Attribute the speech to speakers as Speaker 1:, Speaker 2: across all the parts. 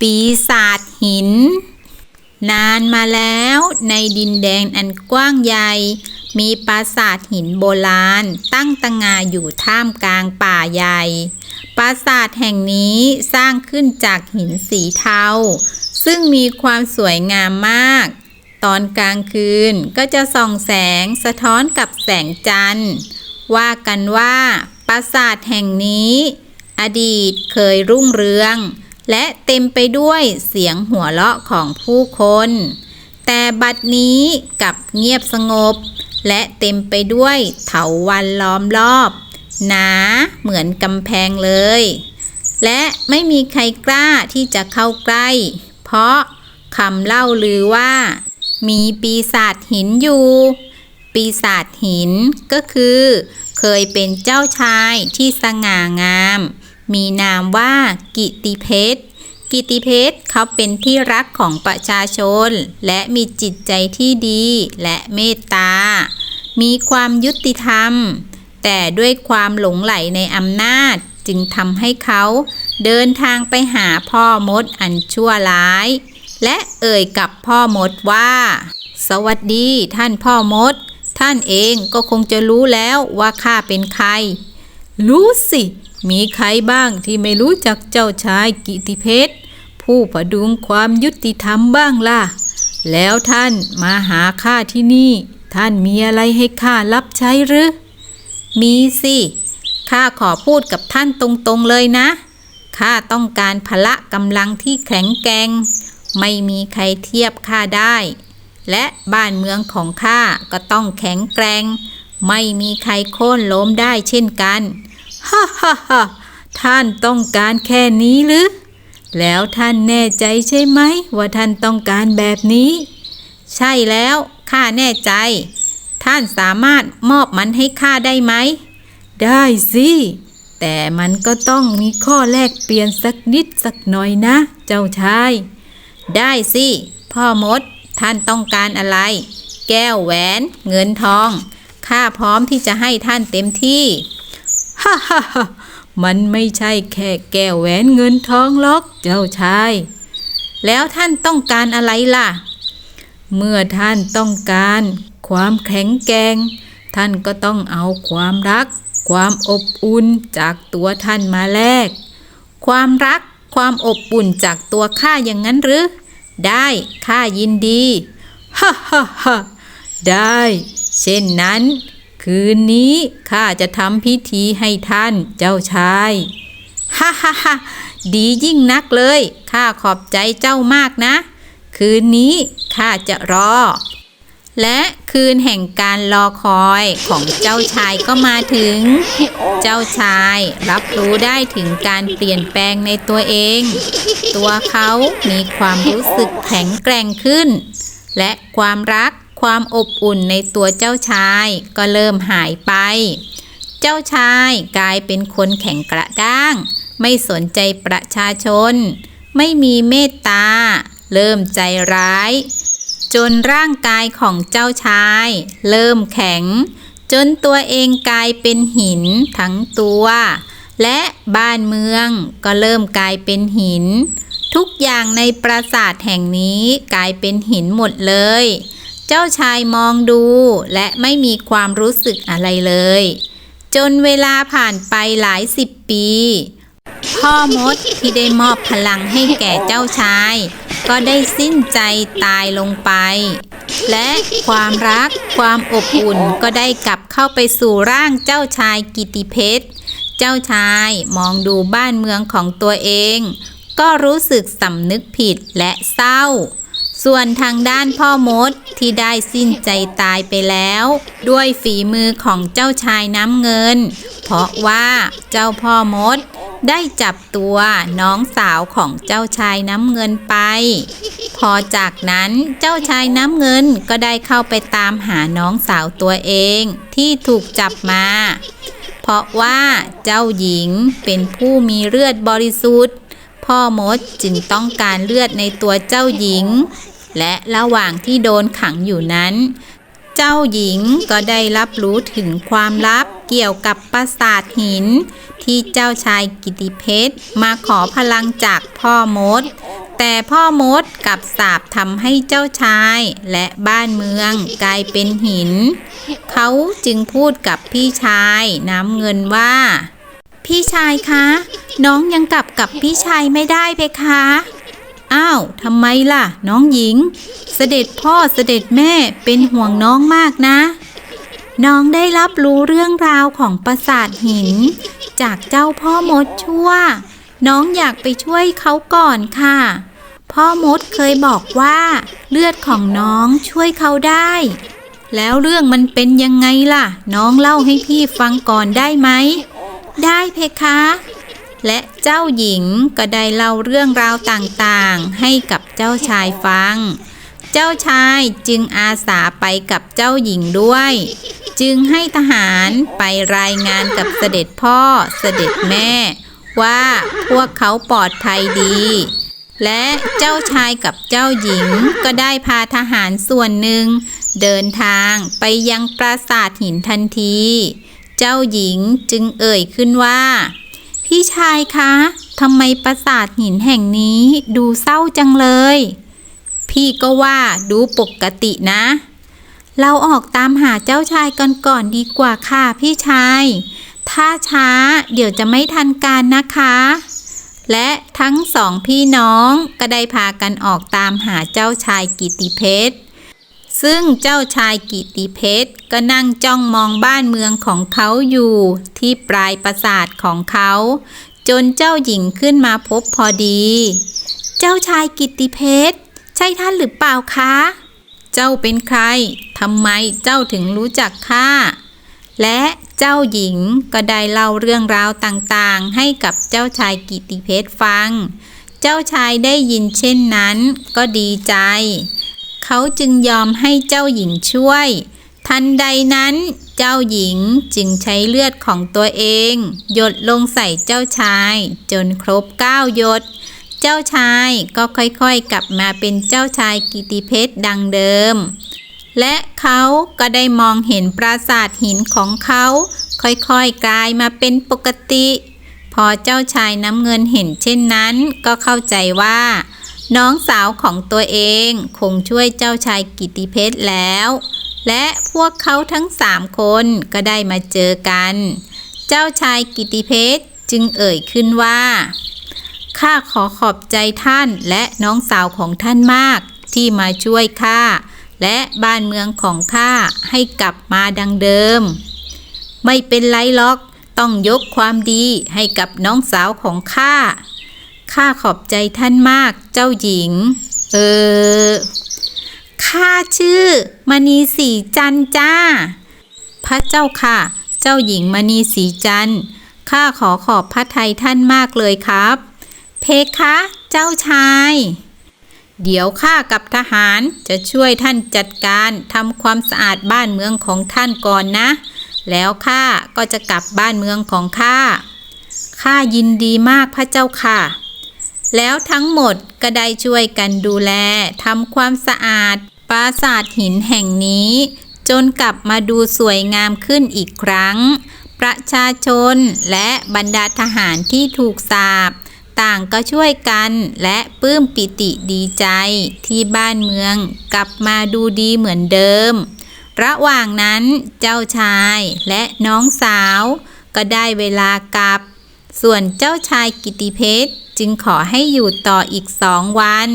Speaker 1: ปีศาจหิน นานมาแล้วในดินแดนอันกว้างใหญ่ มีปราสาทหินโบราณ ตั้งตะงาอยู่ท่ามกลางป่าใหญ่ ปราสาทแห่งนี้สร้างขึ้นจากหินสีเทา ซึ่งมีความสวยงามมาก ตอนกลางคืนก็จะส่องแสงสะท้อนกับแสงจันทร์ ว่ากันว่าปราสาทแห่งนี้ อดีตเคยรุ่งเรือง และเต็มไปด้วยเสียงหัวเราะของผู้คน แต่บัดนี้กลับเงียบสงบ และเต็มไปด้วยเถาวันล้อมรอบ หนาเหมือนกำแพงเลย และไม่มีใครกล้าที่จะเข้าใกล้ เพราะคำเล่าลือว่า มีปีศาจหินอยู่ ปีศาจหินก็คือ เคยเป็นเจ้าชายที่สง่างาม มีนามว่ากิติเพชร กิติเพชรเขาเป็นที่รักของประชาชน และมีจิตใจที่ดีและเมตตา มีความยุติธรรม แต่ด้วยความหลงไหลในอำนาจจึงทำให้เขาเดินทางไปหาพ่อมดอันชั่วร้าย และเอ่ยกับพ่อมดว่า สวัสดีท่านพ่อมด ท่านเองก็คงจะรู้แล้วว่าข้าเป็นใคร รู้สิ มีใครบ้างที่ไม่รู้จักเจ้าชายกิติเพชรผู้ประดุงความยุติธรรมบ้างล่ะ แล้วท่านมาหาข้าที่นี่ ท่านมีอะไรให้ข้ารับใช้หรือ มีสิข้าขอพูดกับท่านตรงๆเลยนะข้าต้องการพละกำลังที่แข็งแกร่งไม่มีใครเทียบข้าได้ และบ้านเมืองของข้าก็ต้องแข็งแกร่งไม่มีใครโค่นล้มได้เช่นกัน ฮ่าฮ่าฮ่าท่านต้องการแค่นี้หรือ แล้วท่านแน่ใจใช่ไหม ว่าท่านต้องการแบบนี้ ใช่แล้วข้าแน่ใจ ท่านสามารถมอบมันให้ข้าได้ไหม ได้สิแต่มันก็ต้องมีข้อแลกเปลี่ยนสักนิดสักหน่อยนะ เจ้าชาย ได้สิ พ่อมด ท่านต้องการอะไร แก้วแหวน เงินทอง ข้าพร้อมที่จะให้ท่านเต็มที่ ฮ่าฮ่าฮ่ามันไม่ใช่แค่แก้วแหวนเงินทองหรอกเจ้าชาย แล้วท่านต้องการอะไรล่ะ เมื่อท่านต้องการ ความแข็งแกร่งท่านก็ต้องเอาความรัก ความอบอุ่นจากตัวท่านมาแลก ความรักความอบอุ่นจากตัวข้าอย่างนั้นหรือ ได้ข้ายินดี ฮ่าฮ่าฮ่าได้ เช่นนั้น คืนนี้ข้าจะทำพิธีให้ท่านเจ้าชายฮ่าฮ่าฮ่าดียิ่งนักเลย ข้าขอบใจเจ้ามากนะ คืนนี้ข้าจะรอ และคืนแห่งการรอคอยของเจ้าชายก็มาถึง เจ้าชายรับรู้ได้ถึงการเปลี่ยนแปลงในตัวเอง ตัวเขามีความรู้สึกแข็งแกร่งขึ้น และความรัก ความอบอุ่นในตัวเจ้าชายก็เริ่มหายไป เจ้าชายกลายเป็นคนแข็งกระด้าง ไม่สนใจประชาชน ไม่มีเมตตา เริ่มใจร้าย จนร่างกายของเจ้าชาย เริ่มแข็ง จนตัวเองกลายเป็นหินทั้งตัว และบ้านเมืองก็เริ่มกลายเป็นหิน ทุกอย่างในปราสาทแห่งนี้กลายเป็นหินหมดเลย เจ้าชายมองดูและไม่มีความรู้สึกอะไรเลย จนเวลาผ่านไปหลายสิบปี พ่อมดที่ได้มอบพลังให้แก่เจ้าชาย ก็ได้สิ้นใจตายลงไป และความรักความอบอุ่นก็ได้กลับเข้าไปสู่ร่างเจ้าชายกิติเพชร เจ้าชายมองดูบ้านเมืองของตัวเอง ก็รู้สึกสำนึกผิดและเศร้า ส่วนทางด้านพ่อมดที่ได้สิ้นใจตายไปแล้ว ด้วยฝีมือของเจ้าชายน้ำเงิน เพราะว่าเจ้าพ่อมดได้จับตัวน้องสาวของเจ้าชายน้ำเงินไป พอจากนั้นเจ้าชายน้ำเงินก็ได้เข้าไปตามหาน้องสาวตัวเองที่ถูกจับมา เพราะว่าเจ้าหญิงเป็นผู้มีเลือดบริสุทธิ์ พ่อมดจึงต้องการเลือดในตัวเจ้าหญิง และระหว่างที่โดนขังอยู่นั้น เจ้าหญิงก็ได้รับรู้ถึงความลับเกี่ยวกับปราสาทหิน ที่เจ้าชายกิติเพชรมาขอพลังจากพ่อมด แต่พ่อมดกับสาบทำให้เจ้าชายและบ้านเมืองกลายเป็นหิน เขาจึงพูดกับพี่ชายน้ำเงินว่า พี่ชายคะ น้องยังกลับกับพี่ชายไม่ได้เพคะ อ้าวทำไมล่ะ น้องหญิง เสด็จพ่อเสด็จแม่เป็นห่วงน้องมากนะ น้องได้รับรู้เรื่องราวของปราสาทหิน จากเจ้าพ่อมดชั่ว น้องอยากไปช่วยเขาก่อนค่ะ พ่อมดเคยบอกว่าเลือดของน้องช่วยเขาได้ แล้วเรื่องมันเป็นยังไงล่ะ น้องเล่าให้พี่ฟังก่อนได้ไหม ได้เพคะ และเจ้าหญิงก็ได้เล่าเรื่องราวต่างๆ ให้กับเจ้าชายฟัง เจ้าชายจึงอาสาไปกับเจ้าหญิงด้วย จึงให้ทหารไปรายงานกับเสด็จพ่อเสด็จแม่ ว่าพวกเขาปลอดภัยดี และเจ้าชายกับเจ้าหญิงก็ได้พาทหารส่วนหนึ่ง เดินทางไปยังปราสาทหินทันที เจ้าหญิงจึงเอ่ยขึ้นว่า พี่ชายคะทำไมปราสาทหินแห่งนี้ดูเศร้าจังเลย พี่ก็ว่าดูปกตินะ เราออกตามหาเจ้าชายกันก่อนดีกว่าค่ะพี่ชาย ถ้าช้าเดี๋ยวจะไม่ทันการนะคะ และทั้งสองพี่น้องก็ได้พากันออกตามหาเจ้าชายกิติเพชร ซึ่งเจ้าชายกิติเพชรก็นั่งจ้องมองบ้านเมืองของเขาอยู่ ที่ปลายปราสาทของเขา จนเจ้าหญิงขึ้นมาพบพอดี เจ้าชายกิติเพชรใช่ท่านหรือเปล่าคะ เจ้าเป็นใครทำไมเจ้าถึงรู้จักข้าและเจ้าหญิงก็ได้เล่าเรื่องราวต่างๆ ให้กับเจ้าชายกิติเพชรฟัง เจ้าชายได้ยินเช่นนั้นก็ดีใจ เขาจึงยอมให้เจ้าหญิงช่วย ทันใดนั้น เจ้าหญิงจึงใช้เลือดของตัวเอง หยดลงใส่เจ้าชาย จนครบเก้าหยด เจ้าชายก็ค่อยๆกลับมาเป็นเจ้าชายกิติเพชรดังเดิม และเขาก็ได้มองเห็นปราสาทหินของเขา ค่อยๆกลายมาเป็นปกติ พอเจ้าชายน้ำเงินเห็นเช่นนั้น ก็เข้าใจว่า น้องสาวของตัวเองคงช่วยเจ้าชายกิติเพชรแล้ว และพวกเขาทั้งสามคนก็ได้มาเจอกัน เจ้าชายกิติเพชรจึงเอ่ยขึ้นว่า ข้าขอขอบใจท่านและน้องสาวของท่านมากที่มาช่วยข้าและบ้านเมืองของข้าให้กลับมาดังเดิม ไม่เป็นไรหรอกต้องยกความดีให้กับน้องสาวของข้า ข้าขอบใจท่านมากเจ้าหญิง เออ ข้าชื่อมณีสีจันจ้า พระเจ้าค่ะ เจ้าหญิงมณีสีจันข้าขอขอบพระทัยท่านมากเลยครับ เพคะ เจ้าชาย เดี๋ยวข้ากับทหารจะช่วยท่านจัดการทำความสะอาดบ้านเมืองของท่านก่อนนะ แล้วข้าก็จะกลับบ้านเมืองของข้าข้ายินดีมากพระเจ้าค่ะ แล้วทั้งหมดก็ได้ช่วยกันดูแลทำความสะอาด ปราสาทหินแห่งนี้ จนกลับมาดูสวยงามขึ้นอีกครั้ง ประชาชนและบรรดาทหารที่ถูกสาปต่างก็ช่วยกันและปลื้มปิติดีใจที่บ้านเมืองกลับมาดูดีเหมือนเดิม ระหว่างนั้นเจ้าชายและน้องสาว ก็ได้เวลากลับ ส่วนเจ้าชายกิติเพชร จึงขอให้อยู่ต่ออีกสองวัน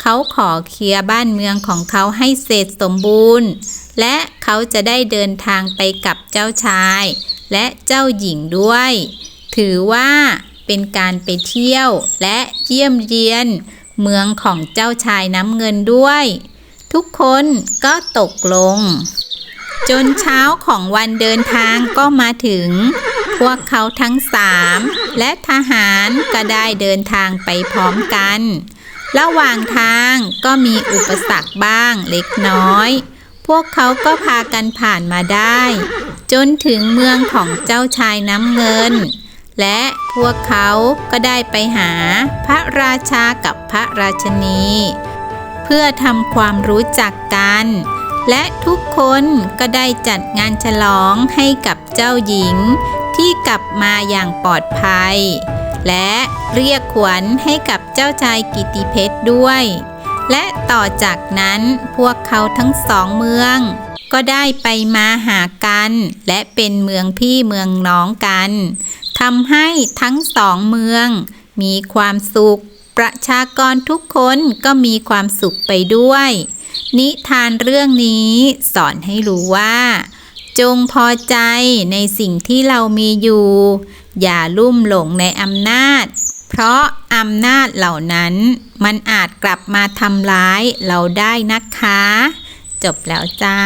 Speaker 1: เขาขอเคลียร์บ้านเมืองของเขาให้เสร็จสมบูรณ์ และเขาจะได้เดินทางไปกับเจ้าชาย และเจ้าหญิงด้วย ถือว่าเป็นการไปเที่ยวและเยี่ยมเยียน เมืองของเจ้าชายน้ำเงินด้วย ทุกคนก็ตกลง จนเช้าของวันเดินทางก็มาถึง พวกเขาทั้งสามและทหารก็ได้เดินทางไปพร้อมกัน ระหว่างทางก็มีอุปสรรคบ้างเล็กน้อย พวกเขาก็พากันผ่านมาได้ จนถึงเมืองของเจ้าชายน้ำเงิน และพวกเขาก็ได้ไปหาพระราชากับพระราชนี เพื่อทำความรู้จักกันและทุกคนก็ได้จัดงานฉลองให้กับเจ้าหญิง ที่กลับมาอย่างปลอดภัย และเรียกขวัญให้กับเจ้าชายกิติเพชรด้วย และต่อจากนั้นพวกเขาทั้งสองเมือง ก็ได้ไปมาหากัน และเป็นเมืองพี่เมืองน้องกันทำให้ทั้งสองเมือง มีความสุข ประชากรทุกคนก็มีความสุขไปด้วย นิทานเรื่องนี้สอนให้รู้ว่า จงพอใจในสิ่งที่เรามีอยู่ อย่าลุ่มหลงในอำนาจ เพราะอำนาจเหล่านั้นมันอาจกลับมาทำร้ายเราได้นะคะ จบแล้วจ้า